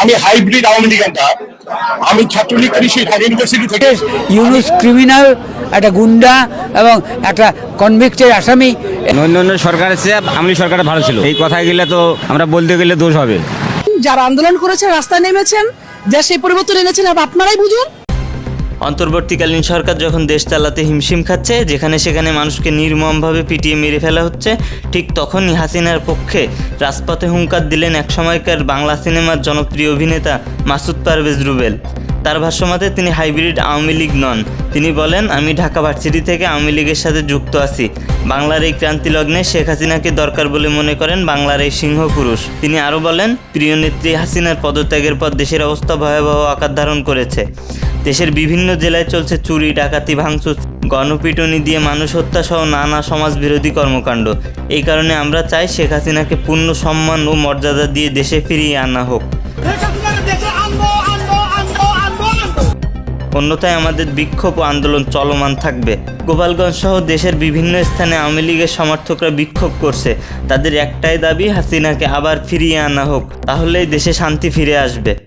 আমি হাইব্রিড আওয়ামী লীগ ক্যান্ডার আমি ছাত্রলীগ কৃষি ঢাকা ইউনিভার্সিটি থেকে ইউনুস ক্রিমিনাল একটা গুন্ডা এবং একটা কনভিক্টের আসামি। অন্য অন্য সরকারের চেয়ে আমলি সরকার ভালো ছিল। এই কথা গেলে তো আমরা বলতে গেলে দোষ হবে। যারা আন্দোলন করেছেন রাস্তায় নেমেছেন দেশে পরিবর্তন এনেছেন আপনারাই বুঝুন অন্তর্বর্তীকালীন সরকার যখন দেশ চালাতে হিমশিম খাচ্ছে, যেখানে সেখানে মানুষকে নির্মমভাবে পিটিয়ে মেরে ফেলা হচ্ছে, ঠিক তখনই হাসিনার পক্ষে রাজপথে হুঙ্কার দিলেন একসময়কার বাংলা সিনেমার জনপ্রিয় অভিনেতা মাসুদ পারভেজ রুবেল। তার ভাষ্যমতে তিনি হাইব্রিড আওয়ামী লীগ নন। তিনি বলেন, আমি ঢাকা ভার্সিটি থেকে আওয়ামী লীগের সাথে যুক্ত আছি। বাংলার এই ক্রান্তি লগ্নে শেখ হাসিনাকে দরকার বলে মনে করেন বাংলার এই সিংহ পুরুষ। তিনি আরও বলেন, প্রিয় নেত্রী হাসিনার পদত্যাগের পর দেশের অবস্থা ভয়াবহ আকার ধারণ করেছে। দেশের বিভিন্ন জেলায় চলছে চুরি, ডাকাতি, ভাঙচুর, গণপিটুনি দিয়ে মানুষ হত্যা সহ নানা সমাজ বিরোধী কর্মকাণ্ড। এই কারণে আমরা চাই শেখ হাসিনাকে পূর্ণ সম্মান ও মর্যাদা দিয়ে দেশে ফিরিয়ে আনা হোক। অন্যথায় আমাদের বিক্ষোভ ও আন্দোলন চলমান থাকবে। গোপালগঞ্জ সহ দেশের বিভিন্ন স্থানে আওয়ামী লীগের সমর্থকরা বিক্ষোভ করছে। তাদের একটাই দাবি, হাসিনাকে আবার ফিরিয়ে আনা হোক। তাহলেই দেশে শান্তি ফিরে আসবে।